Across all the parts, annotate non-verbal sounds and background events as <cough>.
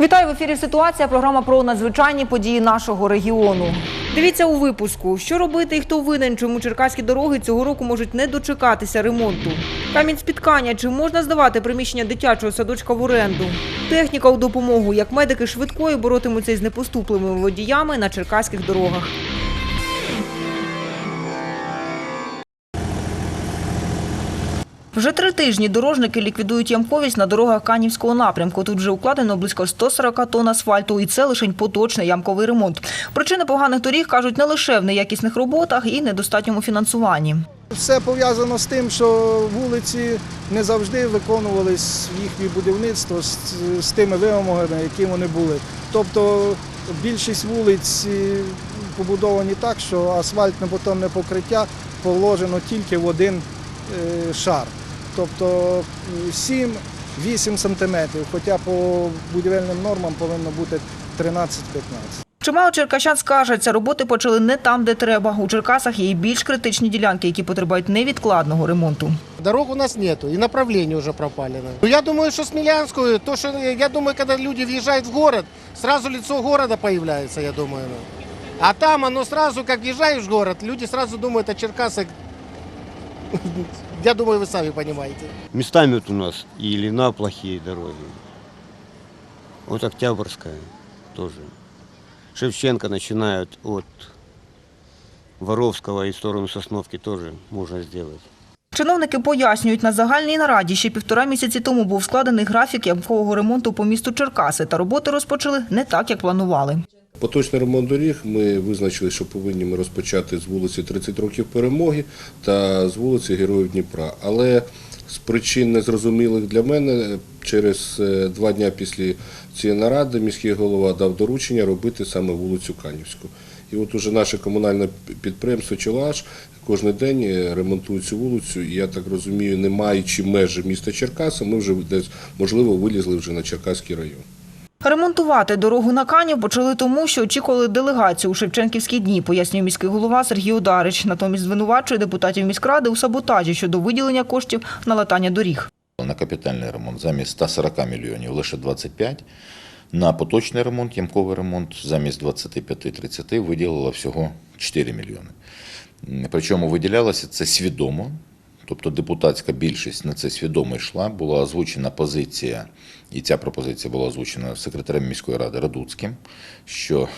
Вітаю в ефірі. Ситуація. Програма про надзвичайні події нашого регіону. Дивіться у випуску, що робити і хто винен, чому черкаські дороги цього року можуть не дочекатися ремонту. Камінь спіткання, чи можна здавати приміщення дитячого садочка в оренду. Техніка у допомогу, як медики швидкої боротимуться із непоступливими водіями на черкаських дорогах. Вже три тижні дорожники ліквідують ямковість на дорогах Канівського напрямку. Тут вже укладено близько 140 тонн асфальту, і це лише поточний ямковий ремонт. Причини поганих доріг кажуть не лише в неякісних роботах і недостатньому фінансуванні. Все пов'язано з тим, що вулиці не завжди виконувались їхнє будівництво з, з тими вимогами, які вони були. Тобто більшість вулиць е, побудовані так, що асфальтне бетонне покриття положено тільки в один е, шар. Тобто 7-8 сантиметрів, хоча по будівельним нормам повинно бути 13-15. Чимало черкащан скаржаться, роботи почали не там, де треба. У Черкасах є і більш критичні ділянки, які потребують невідкладного ремонту. Дорог у нас нету, и направления уже пропали. Ну, я думаю, что Смелянскую, то, что, я думаю, когда люди въезжают в город, сразу лицо города появляется, я думаю. ну. А там оно сразу, как въезжаешь в город, люди сразу думают о Черкасах. <laughs> Я думаю, вы сами понимаете. Местами вот у нас и Ильина плохие дороги. Вот Октябрьская тоже. Шевченко начинают от Воровского и в сторону Сосновки тоже можно сделать. Чиновники пояснюють, на загальній нараді ще півтора місяці тому був складений графік ямкового ремонту по місту Черкаси, та роботи розпочали не так, як планували. Поточний ремонт доріг ми визначили, що повинні ми розпочати з вулиці 30 років перемоги та з вулиці Героїв Дніпра. Але з причин незрозумілих для мене через е, два дні після цієї наради міський голова дав доручення робити саме вулицю Канівську. І от уже наше комунальне підприємство Челаш кожен день е, ремонтує цю вулицю. І я так розумію, не маючи межі міста Черкаса, ми вже десь можливо вилізли вже на Черкаський район. Ремонтувати дорогу на Канів почали тому, що очікували делегацію у Шевченківські дні, пояснює міський голова Сергій Ударич. Натомість звинувачує депутатів міськради у саботажі щодо виділення коштів на латання доріг. На капітальний ремонт замість 140 мільйонів лише 25. На поточний ремонт, ямковий ремонт замість 25-30 виділила всього 4 мільйони. Причому виділялося це свідомо, тобто депутатська більшість на це свідомо йшла, була озвучена позиція, і ця пропозиція була озвучена секретарем міської ради Радуцьким, що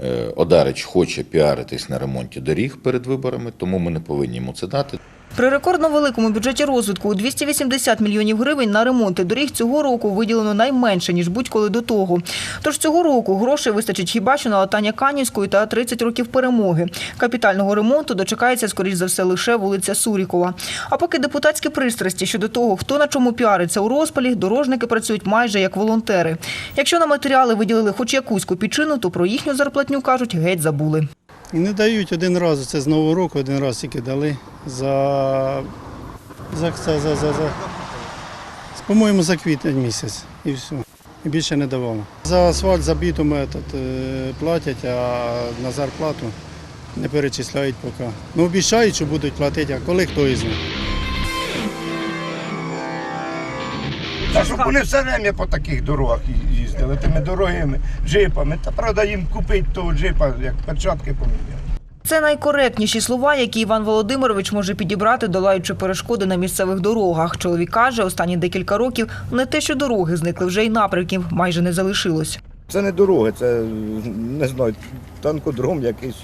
е, Одарич хоче піаритись на ремонті доріг перед виборами, тому ми не повинні йому це дати. При рекордно великому бюджеті розвитку у 280 мільйонів гривень на ремонти доріг цього року виділено найменше, ніж будь-коли до того. Тож цього року грошей вистачить хіба що на латання Канівської та 30 років перемоги. Капітального ремонту дочекається, скоріш за все, лише вулиця Сурікова. А поки депутатські пристрасті щодо того, хто на чому піариться у розпалі, дорожники працюють майже як волонтери. Якщо на матеріали виділили хоч якусь копійчину, то про їхню зарплатню кажуть геть забули. І не дають один раз, це з Нового року один раз тільки дали за, за, за, за, за, за по-моєму, за квітень місяць і все. І більше не давали. За асфальт, за бітум этот, е, платять, а на зарплату не перечисляють поки. Ну, обіцяють, що будуть платити, а коли хто із них. Та щоб вони все время по таких дорогах їздили, тими дорогими джипами. Та правда їм купити того джипа, як перчатки поміняти. Це найкоректніші слова, які Іван Володимирович може підібрати, долаючи перешкоди на місцевих дорогах. Чоловік каже, останні декілька років не те, що дороги зникли, вже й напрямків майже не залишилось. Це не дороги, це не знаю, танкодром якийсь.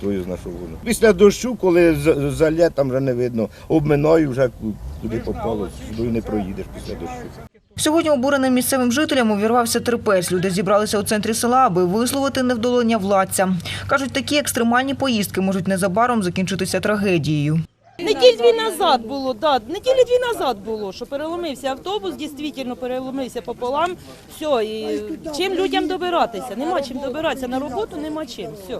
Знає, що воно. Після дощу, коли з- залє, там вже не видно. Обминаю вже куди попало, сюди не проїдеш після дощу. Сьогодні обуреним місцевим жителям увірвався терпець. Люди зібралися у центрі села, аби висловити невдоволення владця. Кажуть, такі екстремальні поїздки можуть незабаром закінчитися трагедією. Неділь дві назад було, да, неділі дві назад було, що переломився автобус, дійсно переломився пополам. Все, і чим людям добиратися? Нема чим добиратися. На роботу нема чим. Все.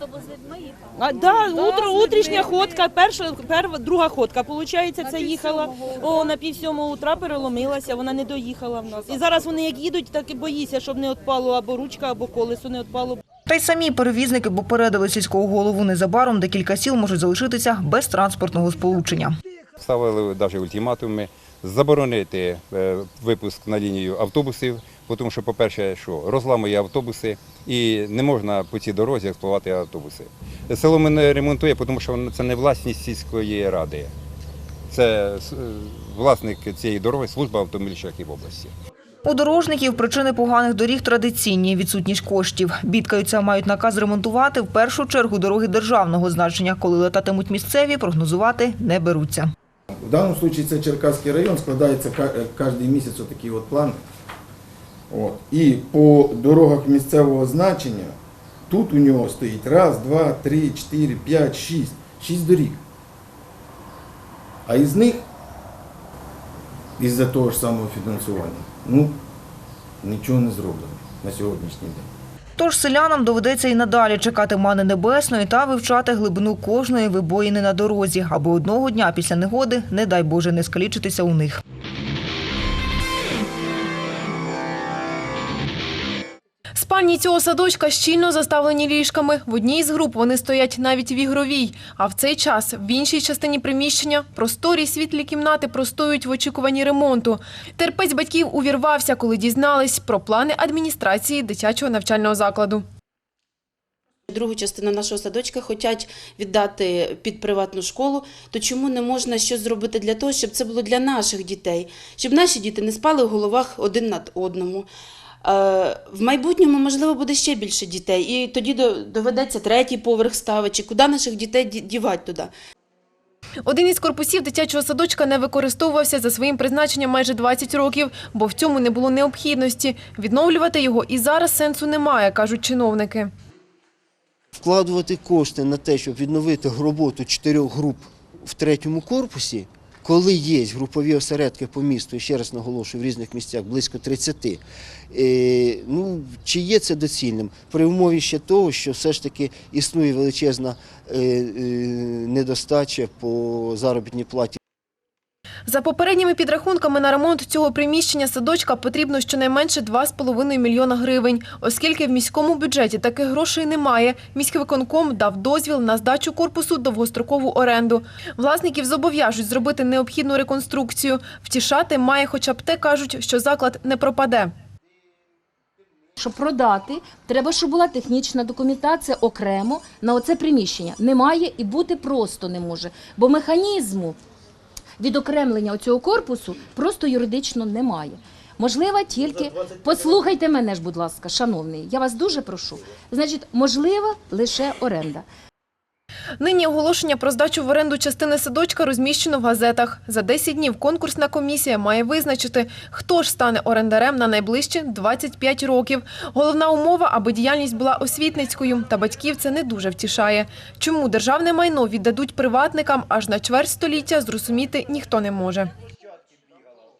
Автобус з людьми їхав? А, да, утро, утрішня ходка, перша, перва, друга ходка, виходить, це їхала. О, на пів сьомого утра переломилася, вона не доїхала в нас. І зараз вони як їдуть, так і боїться, щоб не відпало або ручка, або колесо не відпало. Та й самі перевізники попередили сільського голову незабаром, декілька сіл можуть залишитися без транспортного сполучення. Ставили навіть ультиматуми заборонити е, випуск на лінію автобусів тому що, по-перше, що розламує автобуси і не можна по цій дорозі експлуатувати автобуси. Село ми не ремонтує, тому що це не власність сільської ради. Це е, власник цієї дороги служба автомобільних шляхів області. У дорожників причини поганих доріг традиційні – відсутність коштів. Бідкаються, мають наказ ремонтувати в першу чергу дороги державного значення. Коли летатимуть місцеві, прогнозувати не беруться. В даному випадку це Черкаський район, складається кожен місяць отакий от план. От. І по дорогах місцевого значення тут у нього стоїть раз, два, три, чотири, п'ять, шість. Шість доріг. А із них, із-за того ж самого фінансування, ну, нічого не зроблено на сьогоднішній день. Тож селянам доведеться і надалі чекати мани небесної та вивчати глибину кожної вибоїни на дорозі, аби одного дня після негоди, не дай Боже, не скалічитися у них. Спальні цього садочка щільно заставлені ліжками. В одній з груп вони стоять навіть в ігровій. А в цей час в іншій частині приміщення просторі світлі кімнати простоюють в очікуванні ремонту. Терпець батьків увірвався, коли дізнались про плани адміністрації дитячого навчального закладу. Другу частину нашого садочка хочуть віддати під приватну школу, то чому не можна щось зробити для того, щоб це було для наших дітей, щоб наші діти не спали в головах один над одному. Е, В майбутньому, можливо, буде ще більше дітей, і тоді доведеться третій поверх ставити, чи куди наших дітей дівати туди. Один із корпусів дитячого садочка не використовувався за своїм призначенням майже 20 років, бо в цьому не було необхідності. Відновлювати його і зараз сенсу немає, кажуть чиновники. вкладувати кошти на те, щоб відновити роботу чотирьох груп в третьому корпусі, коли є групові осередки по місту, ще раз наголошую, в різних місцях близько 30, е, ну, чи є це доцільним? При умові ще того, що все ж таки існує величезна е, е, недостача по заробітній платі За попередніми підрахунками на ремонт цього приміщення садочка потрібно щонайменше 2,5 мільйона гривень. Оскільки в міському бюджеті таких грошей немає, міськвиконком дав дозвіл на здачу корпусу довгострокову оренду. Власників зобов'яжуть зробити необхідну реконструкцію. Втішати має хоча б те, кажуть, що заклад не пропаде. Щоб продати, треба, щоб була технічна документація окремо на оце приміщення. Немає і бути просто не може. Бо механізму відокремлення цього корпусу просто юридично немає. Можливо, тільки послухайте мене ж, будь ласка, шановний. Я вас дуже прошу. Значить, можлива лише оренда. Нині оголошення про здачу в оренду частини садочка розміщено в газетах. За 10 днів конкурсна комісія має визначити, хто ж стане орендарем на найближчі 25 років. Головна умова, аби діяльність була освітницькою, та батьків це не дуже втішає. Чому державне майно віддадуть приватникам аж на чверть століття, зрозуміти ніхто не може.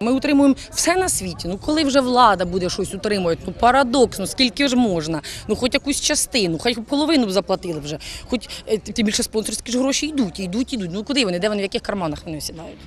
Ми утримуємо все на світі. Ну коли вже влада буде щось утримувати, ну парадокс, ну скільки ж можна? Ну хоч якусь частину, хай половину б заплатили вже. Хоч е, тим більше спонсорські ж гроші йдуть, йдуть, йдуть. Ну куди вони? Де вони, в яких карманах вони сідають?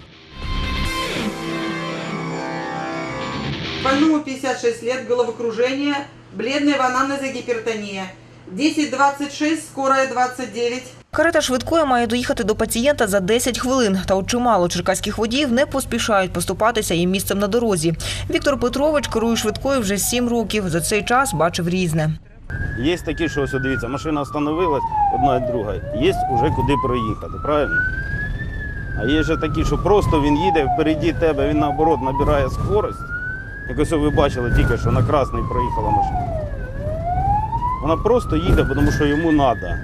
Больному 56 лет, головокружение, бледная анамнеза гипертония. 10-26, скорая 29. Карета швидкої має доїхати до пацієнта за 10 хвилин. Та от чимало черкаських водіїв не поспішають поступатися їм місцем на дорозі. Віктор Петрович керує швидкою вже 7 років. За цей час бачив різне. Є такі, що ось дивіться, машина остановилась, одна і друга. Є вже куди проїхати, правильно? А є ще такі, що просто він їде впереді тебе, він наоборот набирає скорость. Як ось ви бачили тільки, що на красний проїхала машина. Вона просто їде, тому що йому треба.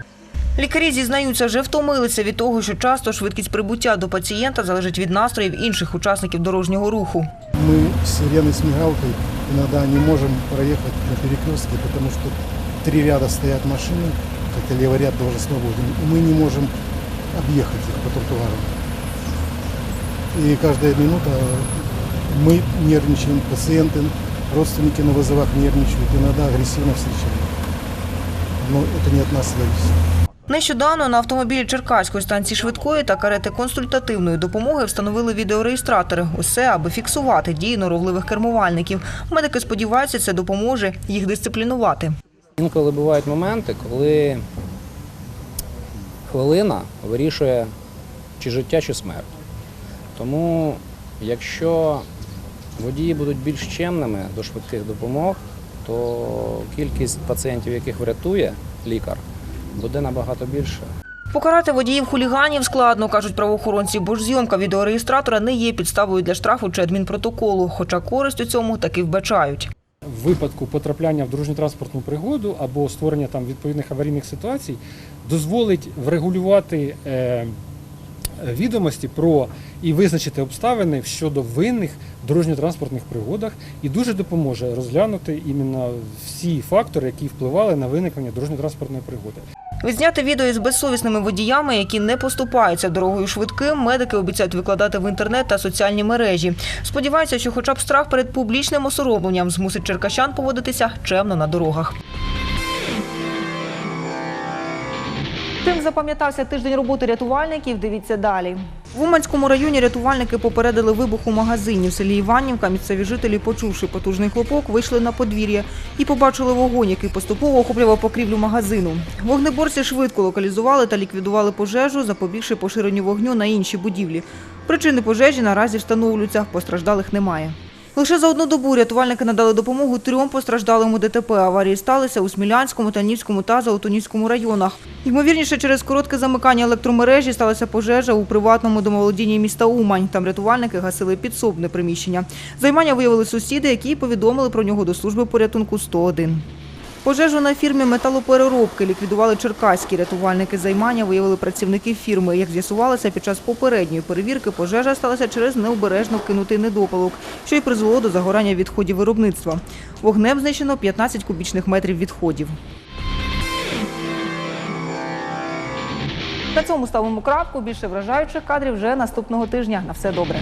Лікарі зізнаються, вже втомилися від того, що часто швидкість прибуття до пацієнта залежить від настроїв інших учасників дорожнього руху. Мы с сиреной с мигалкой иногда не можем проехать на перекрестке, потому что три ряда стоят машины, хотя левый ряд тоже свободен, и мы не можем объехать их по тротуарам. И каждая минута мы нервничаем, пациенты, родственники на вызовах нервничают, иногда агрессивно встречают. Но это не от нас зависит. Нещодавно на автомобілі Черкаської станції швидкої та карети консультативної допомоги встановили відеореєстратори. Усе, аби фіксувати дії норовливих кермувальників. Медики сподіваються, це допоможе їх дисциплінувати. Інколи бувають моменти, коли хвилина вирішує чи життя, чи смерть. Тому, якщо водії будуть більш чемними до швидких допомог, то кількість пацієнтів, яких врятує лікар, буде набагато більше. Покарати водіїв хуліганів складно, кажуть правоохоронці, бо ж зйомка відеореєстратора не є підставою для штрафу чи адмінпротоколу, хоча користь у цьому таки вбачають. В випадку потрапляння в дорожньо-транспортну пригоду або створення там відповідних аварійних ситуацій дозволить врегулювати е, відомості про і визначити обставини щодо винних в дорожньо-транспортних пригодах і дуже допоможе розглянути іменно всі фактори, які впливали на виникнення дорожньо-транспортної пригоди. Відзняти відео із безсовісними водіями, які не поступаються дорогою швидким, медики обіцяють викладати в інтернет та соціальні мережі. Сподіваються, що хоча б страх перед публічним осоромленням змусить черкащан поводитися чемно на дорогах. Тим запам'ятався тиждень роботи рятувальників. Дивіться далі. В Уманському районі рятувальники попередили вибух у магазині. В селі Іванівка місцеві жителі, почувши потужний хлопок, вийшли на подвір'я і побачили вогонь, який поступово охоплював покрівлю магазину. Вогнеборці швидко локалізували та ліквідували пожежу, запобігши поширенню вогню на інші будівлі. Причини пожежі наразі встановлюються, постраждалих немає. Лише за одну добу рятувальники надали допомогу трьом постраждалим у ДТП. Аварії сталися у Смілянському, Танівському та Золотоніському районах. Ймовірніше, через коротке замикання електромережі сталася пожежа у приватному домоволодінні міста Умань. Там рятувальники гасили підсобне приміщення. Займання виявили сусіди, які повідомили про нього до служби порятунку 101. Пожежу на фірмі металопереробки ліквідували черкаські рятувальники займання, виявили працівники фірми. Як з'ясувалося, під час попередньої перевірки пожежа сталася через необережно вкинутий недопалок, що й призвело до загорання відходів виробництва. Вогнем знищено 15 кубічних метрів відходів. На цьому ставимо крапку. Більше вражаючих кадрів вже наступного тижня. На все добре.